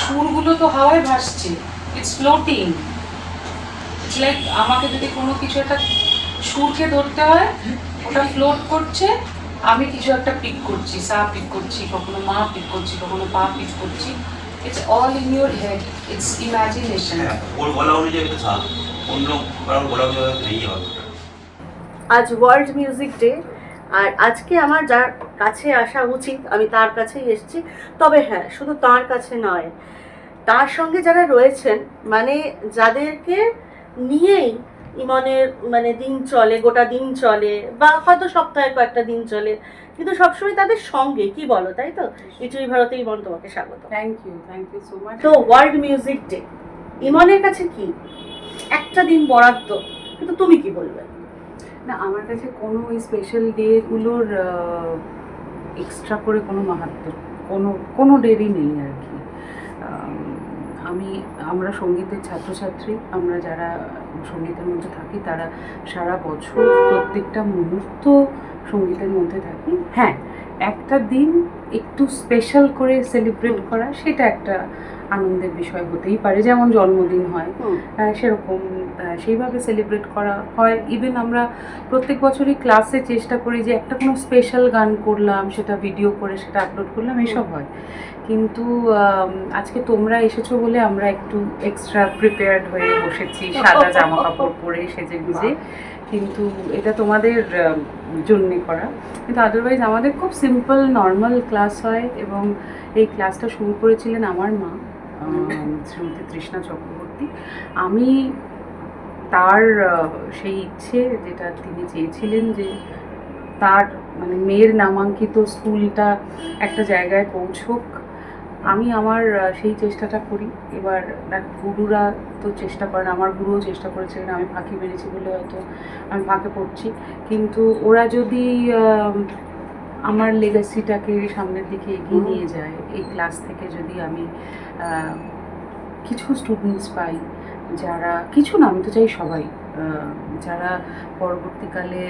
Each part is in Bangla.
সুরগুলো তো হাওয়ায় ভাসছে। ইটস ফ্লোটিং লাইক আমাকে যদি কোনো কিছু একটা সুরকে ধরতে হয়, ওটা ফ্লোট করছে আমি কিছু একটা পিক করছি সা পিক করছি কখনো মা পিক করছি কখনো পা পিক করছি। It's all in your head it's imagination ওর বলা অনুযায়ী থাক অন্য কারোর বলা অনুযায়ী নেই হবে আজ ওয়ার্ল্ড মিউজিক ডে আর আজকে আমার যার কাছে আসা উচিত আমি তার কাছেই এসেছি। তবে হ্যাঁ শুধু তার কাছে নয় তার সঙ্গে যারা রয়েছেন মানে যাদেরকে নিয়েই ইমনের মানে দিন চলে গোটা দিন চলে বা হয়তো সপ্তাহে কয়েকটা দিন চলে কিন্তু সবসময় তাদের সঙ্গে কি বলো তাই তো? ইটুই ভারতে ইমন তোমাকে স্বাগত। Thank you thank you so much তো ওয়ার্ল্ড মিউজিক ডে ইমনের কাছে কি? একটা দিন বরাদ্দ কিন্তু তুমি কি বলবে? না আমার কাছে কোনো ওই স্পেশাল ডেগুলোর এক্সট্রা করে কোনো মাহাত্ম কোনো কোনো ডেরই নেই আর কি। আমি আমরা সঙ্গীতের ছাত্রছাত্রী আমরা যারা সঙ্গীতের মধ্যে থাকি তারা সারা বছর প্রত্যেকটা মুহূর্ত সঙ্গীতের মধ্যে থাকি। হ্যাঁ একটা দিন একটু স্পেশাল করে সেলিব্রেট করা সেটা একটা আনন্দের বিষয় হতেই পারে। যেমন জন্মদিন হয় সেরকম সেইভাবে সেলিব্রেট করা হয়। ইভেন আমরা প্রত্যেক বছরই ক্লাসে চেষ্টা করি যে একটা কোনো স্পেশাল গান করলাম সেটা ভিডিও করে সেটা আপলোড করলাম এসব হয়। কিন্তু আজকে তোমরা এসেছ বলে আমরা একটু এক্সট্রা প্রিপেয়ার্ড হয়ে বসেছি, সাদা জামা কাপড় পরে সেজে গুজে। কিন্তু এটা তোমাদের জন্যে করা। কিন্তু আদারওয়াইজ আমাদের খুব সিম্পল নর্মাল ক্লাস হয় এবং এই ক্লাসটা শুরু করেছিলেন আমার মা শ্রীমতী তৃষ্ণা চক্রবর্তী। আমি তার সেই ইচ্ছে যেটা তিনি চেয়েছিলেন যে তার মানে মেয়ের নামাঙ্কিত স্কুলটা একটা জায়গায় পৌঁছোক আমি আমার সেই চেষ্টাটা করি। এবার দেখ গুরুরা তো চেষ্টা করেন আমার গুরুও চেষ্টা করেছিলেন আমি ফাঁকি মেরেছি বলে হয়তো আমি ফাঁকে পড়ছি। কিন্তু ওরা যদি আমার লেগাসিটাকে সামনের দিকে এগিয়ে নিয়ে যায় এই ক্লাস থেকে যদি আমি কিছু স্টুডেন্টস পাই যারা কিছু না আমি তো চাই সবাই যারা পরবর্তীকালে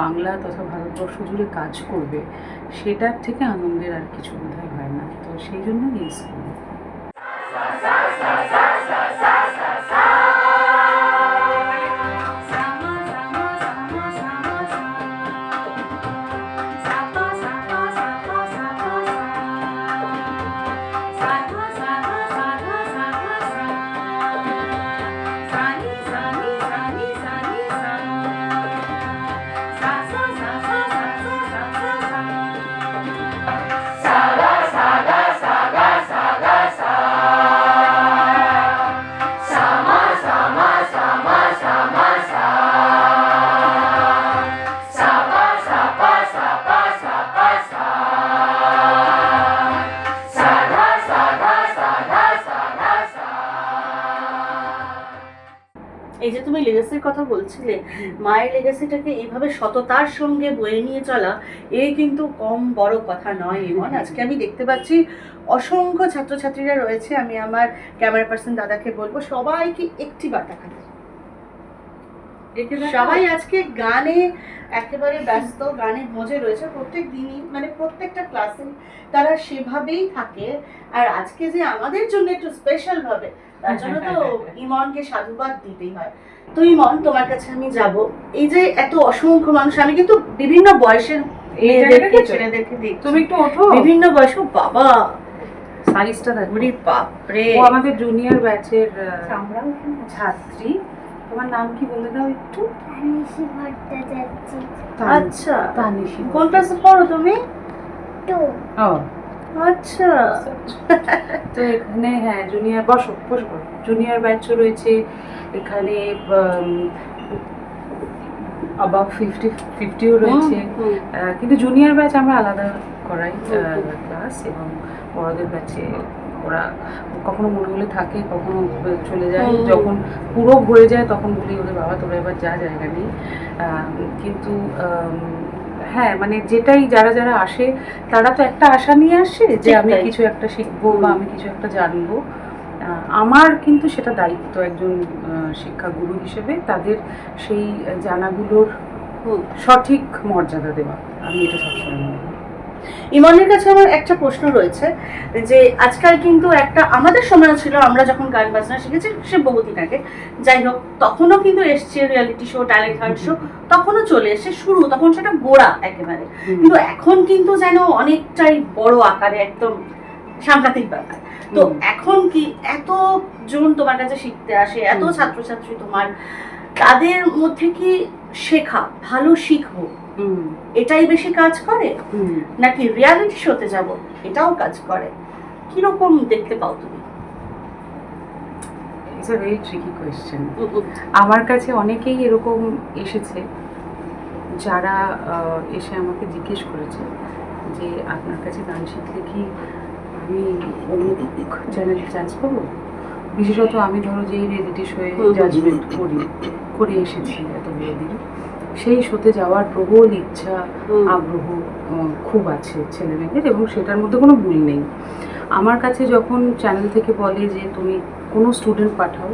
বাংলা তথা ভারতবর্ষ জুড়ে কাজ করবে, সেটার থেকে আনন্দের আর কিছু বোধহয় হয় না। তো সেই জন্য এই স্কুল লেগাসির কথা বলছিলে, মায়ের লেগাসিটাকে এইভাবে সততার সঙ্গে বয়ে নিয়ে চলা এই কিন্তু কম বড় কথা নয় এমন আজকে আমি দেখতে পাচ্ছি অসংখ্য ছাত্রছাত্রীরা রয়েছে। আমি আমার ক্যামেরা পার্সন দাদাকে বলব, সবাইকে একটি বার দেখাতে সবাই আজকে গানে একেবারে ব্যস্ত গানে মজে রয়েছে। প্রত্যেক দিনই মানে প্রত্যেকটা ক্লাসে তারা সেভাবেই থাকে। আর আজকে যে আমাদের জন্য একটু স্পেশাল ভাবে তার জন্য তো ইমনকে সাধুবাদ দিতেই হয়। তো ইমন তোমার কাছে আমি যাব। এই যে এত অসংখ্য মানুষ আমি কিন্তু বিভিন্ন বয়সের তুমি একটু ওঠো। বিভিন্ন বয়স বাবা! সাইজটা দেখো বাপরে! ও আমাদের জুনিয়র ব্যাচের ছাত্রী। তোমার নাম কি বলে দাও একটু? তানিশি ভট্টাচার্য। আচ্ছা। তানিশী কোন ক্লাসে পড়ো তুমি? টু। ও। আচ্ছা। তো এখানে হ্যাঁ জুনিয়র বসো বসো জুনিয়র ব্যাচও রয়েছে এখানে আবাভ ফিফটি ফিফটিও রয়েছে। আহ, কিন্তু জুনিয়র ব্যাচ আমরা আলাদা করাই ক্লাস এবং বড়দের ব্যাচে ওরা কখনো মনে হলে থাকে কখনো চলে যায়। যখন পুরো ভরে যায় তখন বলি ওদের বাবা তোরা এবার যা জায়গা নেই। কিন্তু হ্যাঁ মানে যেটাই যারা যারা আসে তারা তো একটা আশা নিয়ে আসে যে আমি কিছু একটা শিখব বা আমি কিছু একটা জানব। আহ, আমার কিন্তু সেটা দায়িত্ব একজন শিক্ষাগুরু হিসেবে। তাদের সেই জানাগুলোর সঠিক মর্যাদা দেওয়া। আমি এটা সবসময় মনে করি। ইমনের কাছে আমার একটা প্রশ্ন রয়েছে যে আজকাল কিন্তু একটা আমাদের সময়ও ছিল আমরা যখন গান বাজনা শিখেছি সে বহুদিন আগে। যাই হোক তখনও কিন্তু এসছে reality show talent hunt show তখনও চলে এসে শুরু তখন সেটা গোড়া একেবারে। কিন্তু এখন কিন্তু যেন অনেকটাই বড় আকারে একদম সাংঘাতিক ব্যাপার। তো এখন কি এত জন তোমার কাছে শিখতে আসে এত ছাত্রছাত্রী তোমার তাদের মধ্যে কি শেখা ভালো শিখব? এটাই বেশি কাজ করে? নাকি রিয়ালিটি শোতে যাব? এটাও কাজ করে। কীরকম দেখতে পাও তুমি? It's a very tricky question আমার কাছে অনেকেই এরকম এসেছে যারা এসে আমাকে জিজ্ঞেস করেছে যে আপনার কাছে গান শিখলে কি আমি অমুক চ্যানেলে চান্স পাবো বিশেষত আমি ধরো যে রিয়েলিটি শোয়ে জাজমেন্ট করি করে এসেছি এতগুলো দিন। সেই শোতে যাওয়ার প্রবল ইচ্ছা আগ্রহ খুব আছে ছেলেমেয়েদের এবং সেটার মধ্যে কোনো ভুল নেই। আমার কাছে যখন চ্যানেল থেকে বলে যে তুমি কোনো স্টুডেন্ট পাঠাও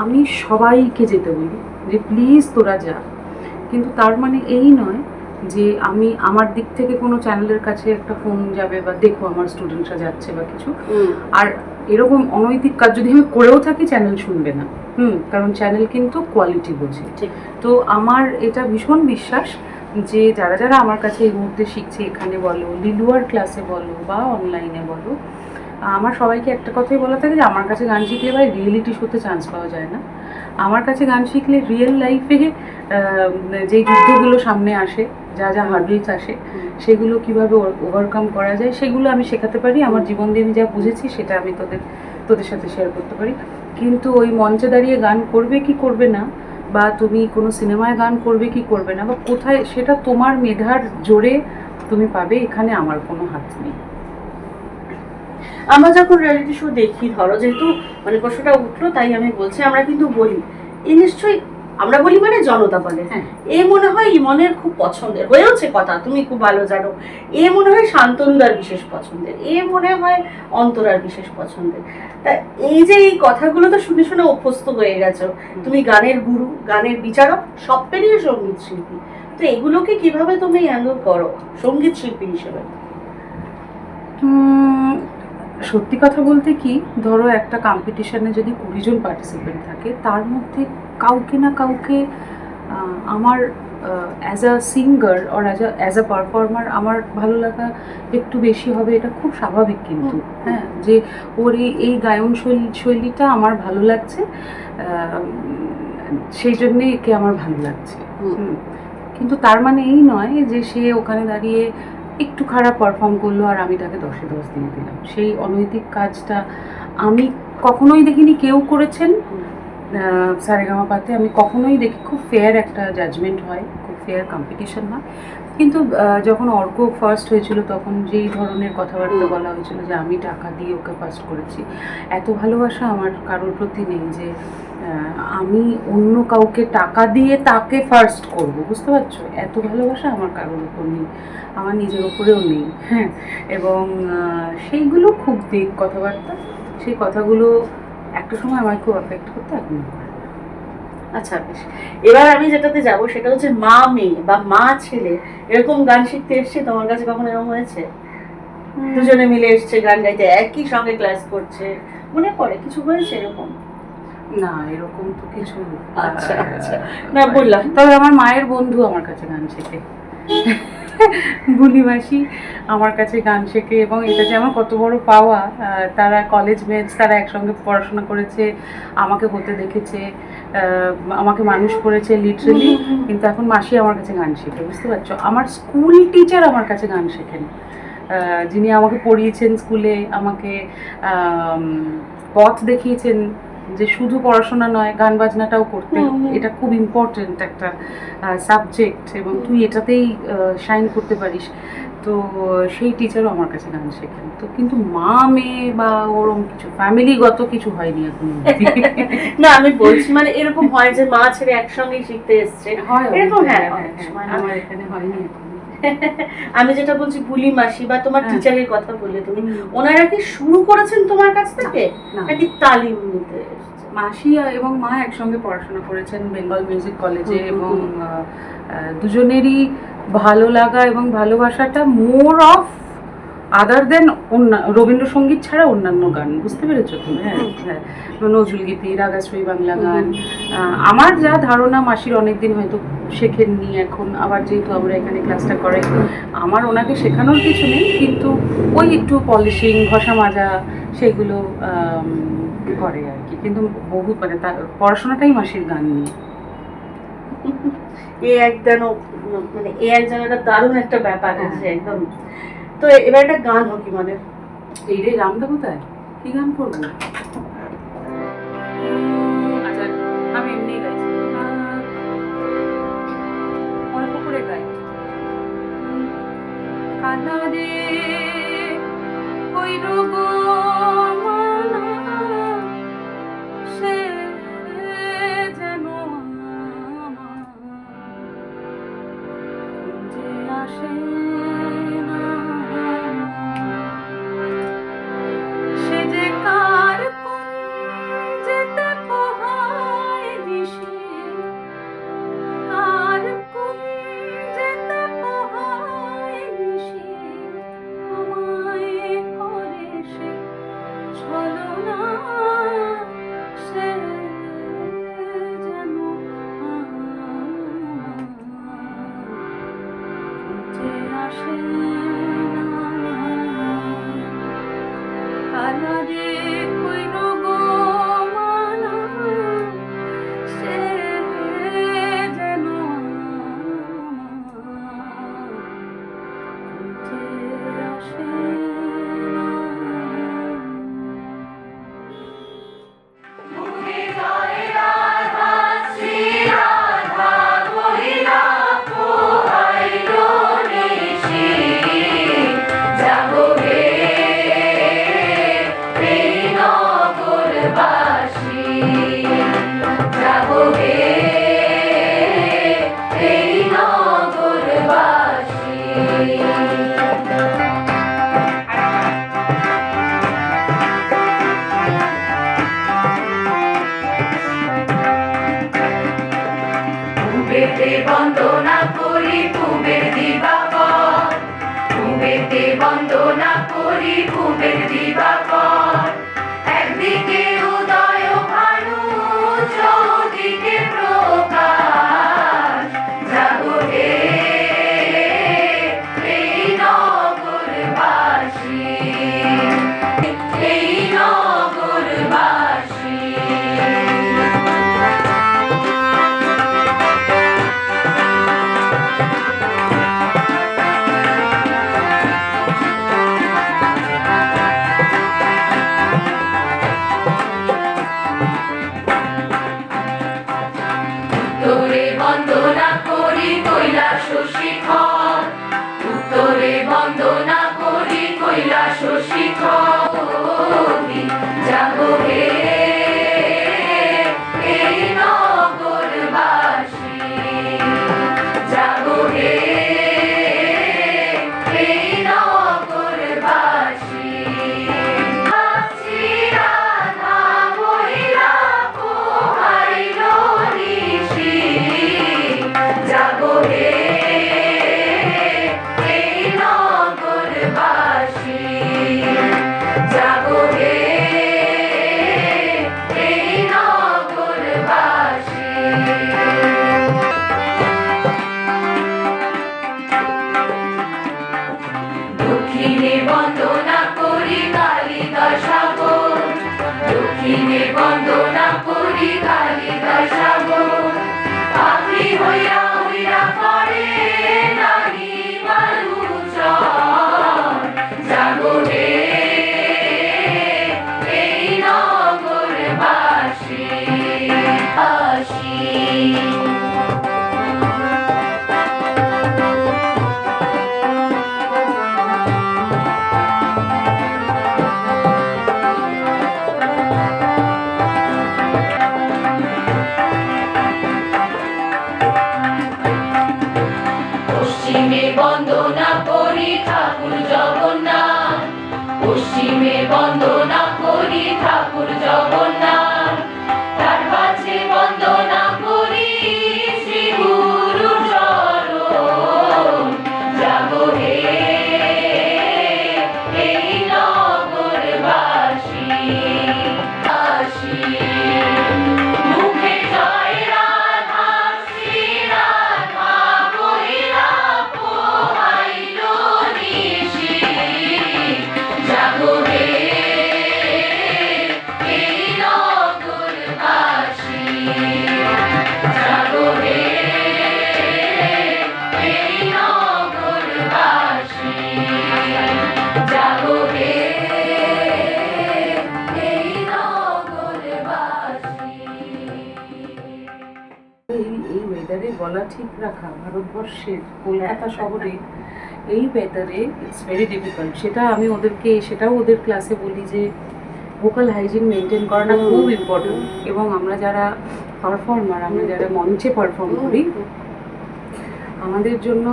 আমি সবাইকে যেতে বলি যে প্লিজ তোরা যা। কিন্তু তার মানে এই নয় যে আমি আমার দিক থেকে কোনো চ্যানেলের কাছে একটা ফোন যাবে বা দেখো আমার স্টুডেন্টরা যাচ্ছে বা কিছু। আর এরকম অনৈতিক কাজ যদি আমি করেও থাকি চ্যানেল শুনবে না। হুম কারণ চ্যানেল কিন্তু কোয়ালিটি বোঝে। তো আমার এটা ভীষণ বিশ্বাস যে যারা যারা আমার কাছে এই মুহূর্তে শিখছে এখানে বলো লিলুয়ার ক্লাসে বলো বা অনলাইনে বলো আমার সবাইকে একটা কথাই বলা থাকে যে আমার কাছে গান শিখলে ভাই রিয়েলিটি শোতে চান্স পাওয়া যায় না। আমার কাছে গান শিখলে রিয়েল লাইফে যেই যুদ্ধগুলো সামনে আসে যা যা হার্ডলস আসে সেগুলো কীভাবে ওভারকাম করা যায় সেগুলো আমি শেখাতে পারি। আমার জীবন দিয়ে আমি যা বুঝেছি সেটা আমি তোদের তোদের সাথে শেয়ার করতে পারি। কিন্তু ওই মঞ্চে দাঁড়িয়ে গান করবে কি করবে না? বা তুমি কোনো সিনেমায় গান করবে কি করবে না? বা কোথায়, সেটা তোমার মেধার জোরে তুমি পাবে, এখানে আমার কোনো হাত নেই। আমরা যখন রিয়েলিটি শো দেখি, ধরো যেহেতু মানে প্রশ্নটা উঠল, তাই আমি বলছি, আমরা কিন্তু বলি, এ নিশ্চয়ই আমরা বলি মানে জনতা বলে হ্যাঁ। এ মনে হয় ইমনের খুব পছন্দের হয়েওছে কথা তুমি খুব ভালো জানো। এ মনে হয় শান্তনুদার বিশেষ পছন্দের এ মনে হয় অন্তরার বিশেষ পছন্দের। তা এই যে এই কথাগুলো তো শুনে শুনে অভ্যস্ত হয়ে গেছো। তুমি গানের গুরু গানের বিচারক সব পেরিয়ে সংগীত শিল্পী। তো এগুলোকে কীভাবে তুমি হ্যান্ডেল করো সংগীত শিল্পী হিসেবে? সত্যি কথা বলতে কি ধরো একটা কম্পিটিশনে যদি কুড়ি জন পার্টিসিপেন্ট থাকে তার মধ্যে কাউকে না কাউকে আমার as a singer or as a as a performer আমার ভালো লাগা একটু বেশি হবে এটা খুব স্বাভাবিক কিন্তু। হ্যাঁ যে ওর এই এই গায়ন শৈলী শৈলীটা আমার ভালো লাগছে সেই জন্যে একে আমার ভালো লাগছে। কিন্তু তার মানে এই নয় যে সে ওখানে দাঁড়িয়ে একটু খারাপ পারফর্ম করল আর আমি তাকে দশে দশ দিয়ে দিলাম। সেই অনৈতিক কাজটা আমি কখনোই দেখিনি কেউ করেছেন। সারেগামা পাতে আমি কখনোই দেখি খুব ফেয়ার একটা জাজমেন্ট হয় খুব ফেয়ার কম্পিটিশন হয়। কিন্তু যখন অর্ক ফার্স্ট হয়েছিল তখন যেই ধরনের কথাবার্তা বলা হয়েছিল যে আমি টাকা দিয়ে ওকে ফার্স্ট করেছি এত ভালোবাসা আমার কারোর প্রতি নেই যে আমি অন্য কাউকে টাকা দিয়ে তাকে ফার্স্ট করব বুঝতে পারছ? এত ভালোবাসা আমার কারোর উপর নেই আমার নিজের ওপরেও নেই। হ্যাঁ এবং সেইগুলো খুব বেগ কথাবার্তা সেই কথাগুলো একটা সময় আমায় খুব অ্যাফেক্ট করতে এখন। আচ্ছা বেশ এবার আমি যেটাতে যাব সেটা হচ্ছে মা মেয়ে বা মা ছেলে এরকম গান শিখতে এসছে তোমার কাছে কখনো এরকম হয়েছে দুজনে মিলে এসছে গান গাইতে একই সঙ্গে ক্লাস করছে মনে পড়ে কিছু হয়েছে এরকম না এরকম তো কিছু আচ্ছা, আচ্ছা। না, বললাম। তবে আমার মায়ের বন্ধু আমার কাছে গান শেখে বুলি মাসি আমার কাছে গান শেখে এবং এটা যে আমার কত বড় পাওয়া তারা কলেজ মেটস তারা একসঙ্গে পড়াশোনা করেছে, আমাকে হতে দেখেছে আমাকে মানুষ করেছে লিটারেলি কিন্তু এখন মাসি আমার কাছে গান শেখে, বুঝতে পারছ? আমার স্কুল টিচার আমার কাছে গান শেখেন। যিনি আমাকে পড়িয়েছেন স্কুলে আমাকে পথ দেখিয়েছেন যে শুধু পড়াশোনা নয় গান বাজনাটাও করতে। এটা খুব ইম্পর্টেন্ট একটা সাবজেক্ট এবং তুই এটাতেই শাইন করতে পারিস তো সেই টিচারও আমার কাছে গান শেখেন তো কিন্তু মা মেয়ে বা ওরম কিছু ফ্যামিলিগত কিছু হয়নি এখন না আমি বলছি মানে এরকম হয় যে মা ছেড়ে একসঙ্গে শিখতে এসছে হয় এরকম হ্যাঁ। হয়। আমার এখানে হয়নি এখন আমি যেটা বলছি বুলি মাসি বা তোমার হ্যাঁ। টিচারের কথা বললে তুমি ওনারা কি শুরু করেছেন তোমার কাছ থেকে? নাকি তালিম নিতে মাসি এবং মা একসঙ্গে পড়াশোনা করেছেন বেঙ্গল মিউজিক কলেজে এবং দুজনেরই ভালো লাগা এবং ভালোবাসাটা মোর অফ আদার দেন রবীন্দ্রসঙ্গীত ছাড়া অন্যান্য গান বুঝতে পেরেছ তুমি? হ্যাঁ হ্যাঁ। নজরুল গীতি রাগাশ্রী বাংলা গান আমার যা ধারণা মাসির অনেকদিন হয়তো শেখেননি এখন আবার যেহেতু আমরা এখানে ক্লাসটা করাই আমার ওনাকে শেখানোর কিছু নেই কিন্তু ওই একটু পলিশিং ঘষা মাজা সেগুলো করে আর কি। কিন্তু বহু মানে তার পড়াশোনাটাই মাসির গান নিয়ে। এ এক যেন মানে এ এক যেন একটা দারুণ একটা ব্যাপার হ্যাঁ। আছে একদম। তো এবার একটা গান হোক মানে এই রে রামদা কোথায় কি গান করব? আচ্ছা আমি এমনি আহ, করে গাই। কানা রে কই গো 是。নগরবাসী বাসী গলা ঠিক রাখা ভারতবর্ষের কলকাতা শহরে এই ওয়েদারে ইটস ভেরি ডিফিকাল্ট সেটা আমি ওদেরকে সেটাও ওদের ক্লাসে বলি যে ভোকাল হাইজিন মেনটেন করাটা খুব ইম্পর্টেন্ট এবং আমরা যারা পারফর্মার আমরা যারা মঞ্চে পারফর্ম করি আমাদের জন্য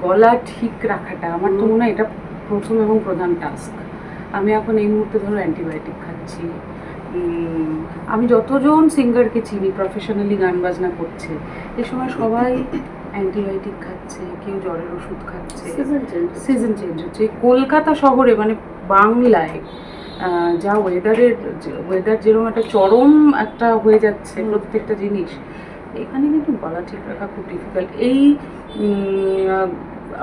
গলা ঠিক রাখাটা আমার তো মনে হয় এটা প্রথম এবং প্রধান টাস্ক আমি এখন এই মুহূর্তে ধরো অ্যান্টিবায়োটিক খাচ্ছি আমি যতজন সিঙ্গারকে চিনি প্রফেশনালি গান বাজনা করছে এ সময় সবাই অ্যান্টিবায়োটিক খাচ্ছে কেউ জ্বরের ওষুধ খাচ্ছে। সিজন চেঞ্জ সিজন চেঞ্জ হচ্ছে। কলকাতা শহরে মানে বাংলায় যা ওয়েদারের ওয়েদার যেরকম একটা চরম একটা হয়ে যাচ্ছে। প্রত্যেকটা জিনিস এখানে কিন্তু গলা ঠিক রাখা খুব ডিফিকাল্ট এই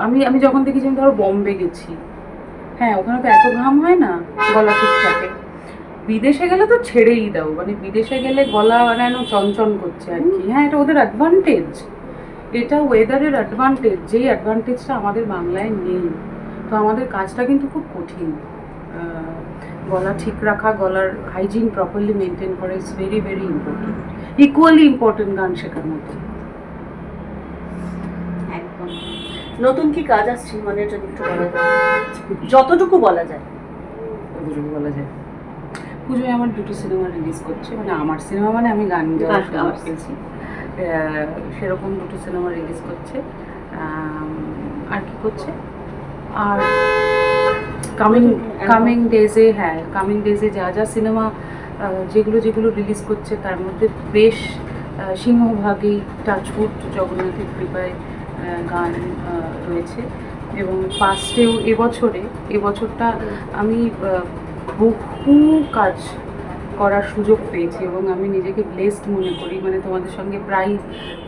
আমি আমি যখন দেখেছি আমি ধরো বম্বে গেছি। হ্যাঁ ওখানে তো এত ঘাম হয় না গলা ঠিক থাকে। বিদেশে গেলে তো ছেড়েই দাও। মানে বিদেশে গেলে গলা মানে চনচন করছে আর কি। হ্যাঁ এটা ওদের অ্যাডভান্টেজ এটা ওয়েদারের অ্যাডভান্টেজ যেই অ্যাডভান্টেজটা আমাদের বাংলায় নেই। তো আমাদের কাজটা কিন্তু খুব কঠিন। গলা ঠিক রাখা গলার হাইজিন প্রপারলি মেনটেন করা is very very important equally important গান শেখার মতো। একদম। নতুন কি কাজ আসছে? মনের জন্য একটু বলা। যায় যতটুকু বলা যায়। কতটুকু বলা যায়। পুজোয় আমার দুটো সিনেমা রিলিজ করছে মানে আমার সিনেমা মানে আমি গান পেয়েছি সেরকম দুটো সিনেমা রিলিজ করছে। আর কি করছে? আর কামিং কামিং ডেজে হ্যাঁ কামিং ডেজে যা যা সিনেমা যেগুলো যেগুলো রিলিজ করছে তার মধ্যে বেশ সিংহভাগেই টাচউড জগন্নাথের কৃপায় গান রয়েছে। এবং ফার্স্টেও এবছরে এবছরটা আমি বহু কাজ করার সুযোগ পেয়েছি এবং আমি নিজেকে ব্লেসড মনে করি। মানে তোমাদের সঙ্গে প্রায়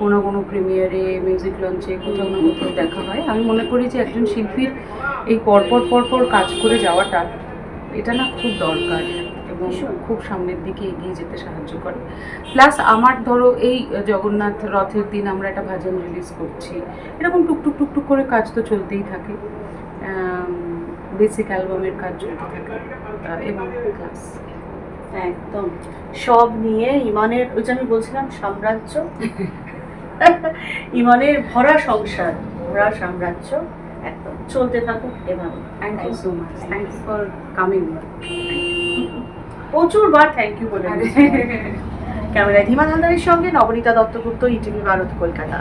কোনো কোনো প্রিমিয়ারে মিউজিক লঞ্চে কোথাও না কোথাও দেখা হয়। আমি মনে করি যে একজন শিল্পীর এই পরপর পরপর কাজ করে যাওয়াটা এটা না খুব দরকার এবং খুব সামনের দিকে এগিয়ে যেতে সাহায্য করে। প্লাস আমার ধরো এই জগন্নাথ রথের দিন আমরা একটা ভাজন রিলিজ করছি। এরকম টুকটুক টুকটুক করে কাজ তো চলতেই থাকে। বেসিক অ্যালবামের কাজ চলতে থাকে এবং ক্লাস। একদম। সব নিয়ে ইমানের ওই যে আমি বলছিলাম সাম্রাজ্য ইমানের ভরা সংসার ভরা সাম্রাজ্য একদম। চলতে থাকুক এভাবে। Thank you so much thanks for coming প্রচুর বার থ্যাংক ইউ বলে ক্যামেরায় ধীমান হালদারের সঙ্গে নবনীতা দত্তগুপ্ত ইটিভি ভারত কলকাতা।